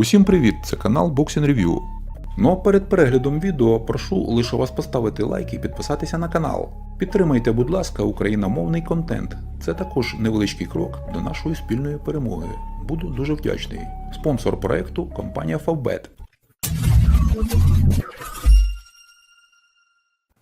Усім привіт! Це канал Boxing Review. Ну а перед переглядом відео прошу лише вас поставити лайк і підписатися на канал. Підтримайте, будь ласка, україномовний контент. Це також невеличкий крок до нашої спільної перемоги. Буду дуже вдячний. Спонсор проекту компанія Favbet.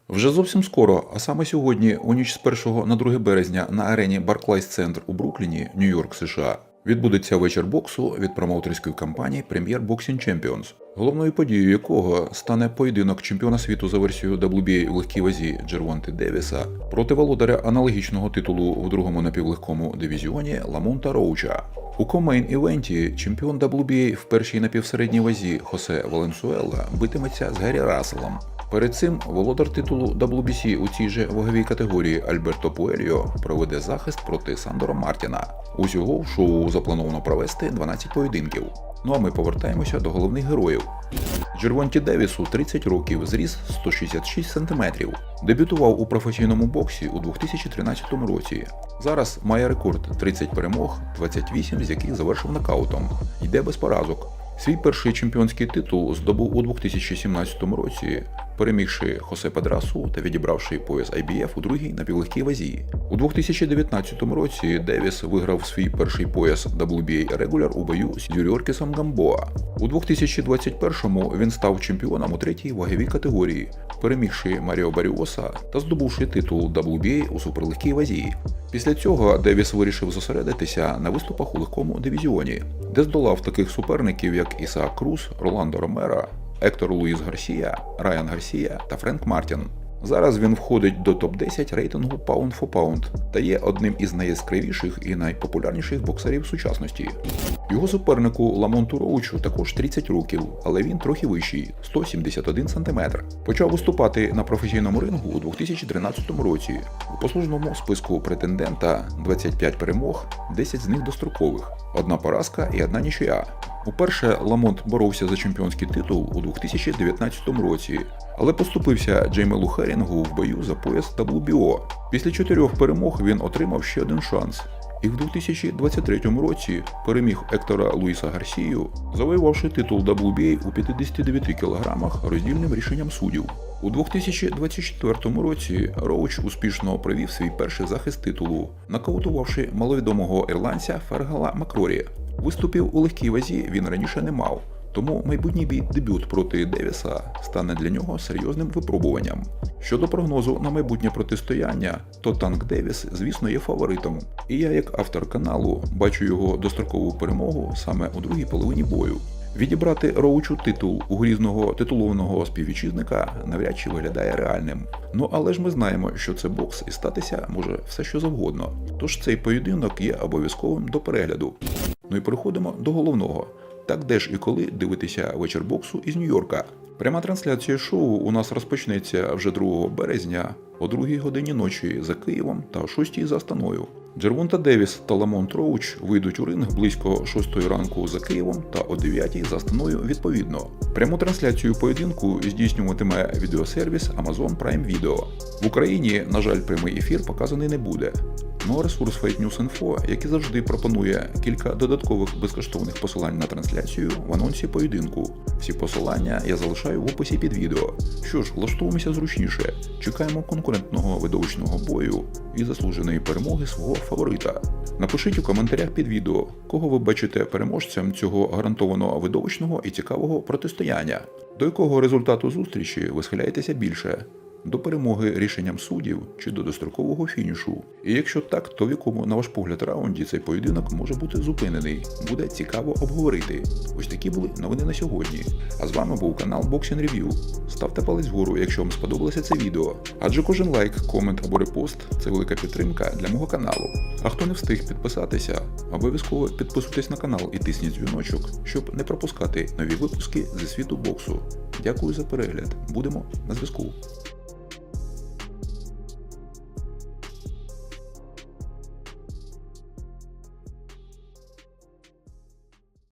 Вже зовсім скоро, а саме сьогодні, у ніч з 1 на 2 березня на арені Barclays Center у Брукліні, Нью-Йорк, США, відбудеться вечір боксу від промоутерської компанії Premier Boxing Champions, головною подією якого стане поєдинок чемпіона світу за версією WBA у легкій вазі Джервонти Девіса проти володаря аналогічного титулу в другому напівлегкому дивізіоні Ламонта Роуча. У комейн-івенті чемпіон WBA в першій напівсередній вазі Хосе Валенсуела битиметься з Гері Расселом. Перед цим володар титулу WBC у цій же ваговій категорії Альберто Пуельо проведе захист проти Сандора Мартіна. Усього в шоу заплановано провести 12 поєдинків. Ну а ми повертаємося до головних героїв. Джервонті Девісу 30 років, зріс 166 см. Дебютував у професійному боксі у 2013 році. Зараз має рекорд 30 перемог, 28 з яких завершив нокаутом. Йде без поразок. Свій перший чемпіонський титул здобув у 2017 році, перемігши Хосе Педрасу та відібравши пояс IBF у другій на півлегкій вазі. У 2019 році Девіс виграв свій перший пояс WBA Regular у бою з Юріоркісом Гамбоа. У 2021-му він став чемпіоном у третій ваговій категорії, перемігши Маріо Баріоса та здобувши титул WBA у суперлегкій вазі. Після цього Девіс вирішив зосередитися на виступах у легкому дивізіоні, де здолав таких суперників, як Ісаак Круз, Роландо Ромера, Ектор Луїс Гарсія, Райан Гарсія та Френк Мартін. Зараз він входить до топ-10 рейтингу Pound for Pound та є одним із найяскравіших і найпопулярніших боксерів сучасності. Його супернику Ламонту Роучу також 30 років, але він трохи вищий 171 см. Почав виступати на професійному рингу у 2013 році. У послужному списку претендента 25 перемог, 10 з них дострокових, одна поразка і одна нічия. Уперше Ламонт боровся за чемпіонський титул у 2019 році, але поступився Джеймелу Херінгу в бою за пояс WBO. Після чотирьох перемог він отримав ще один шанс. І в 2023 році переміг Ектора Луїса Гарсію, завоювавши титул WBA у 59 кілограмах роздільним рішенням суддів. У 2024 році Роуч успішно провів свій перший захист титулу, нокаутувавши маловідомого ірландця Фергала Макрорі. Виступів у легкій вазі він раніше не мав, тому майбутній бій дебют проти Девіса стане для нього серйозним випробуванням. Щодо прогнозу на майбутнє протистояння, то танк Девіс, звісно, є фаворитом. І я, як автор каналу, бачу його дострокову перемогу саме у другій половині бою. Відібрати роучу титул у грізного титулованого співвітчизника навряд чи виглядає реальним. Ну але ж ми знаємо, що це бокс і статися може все що завгодно. Тож цей поєдинок є обов'язковим до перегляду. Ну і переходимо до головного. Так де ж і коли дивитися вечір боксу із Нью-Йорка. Пряма трансляція шоу у нас розпочнеться вже 2 березня о 2 годині ночі за Києвом та о 6 за Астаною. Джервонта Девіс та Ламонт Роуч вийдуть у ринг близько 6 ранку за Києвом та о 9 за Астаною відповідно. Пряму трансляцію поєдинку здійснюватиме відеосервіс Amazon Prime Video. В Україні, на жаль, прямий ефір показаний не буде. Ну а ресурс Fight News Info, як і завжди, пропонує кілька додаткових безкоштовних посилань на трансляцію в анонсі поєдинку. Всі посилання я залишаю в описі під відео. Що ж, влаштовуємося зручніше. Чекаємо конкурентного видовищного бою і заслуженої перемоги свого фаворита. Напишіть у коментарях під відео, кого ви бачите переможцем цього гарантовано видовищного і цікавого протистояння, до якого результату зустрічі ви схиляєтеся більше до перемоги рішенням суддів чи до дострокового фінішу. І якщо так, то в якому, на ваш погляд, раунді цей поєдинок може бути зупинений. Буде цікаво обговорити. Ось такі були новини на сьогодні. А з вами був канал Boxing Review. Ставте палець вгору, якщо вам сподобалося це відео. Адже кожен лайк, комент або репост це велика підтримка для мого каналу. А хто не встиг підписатися, обов'язково підписуйтесь на канал і тисніть дзвіночок, щоб не пропускати нові випуски зі світу боксу. Дякую за перегляд. Будемо на зв'язку.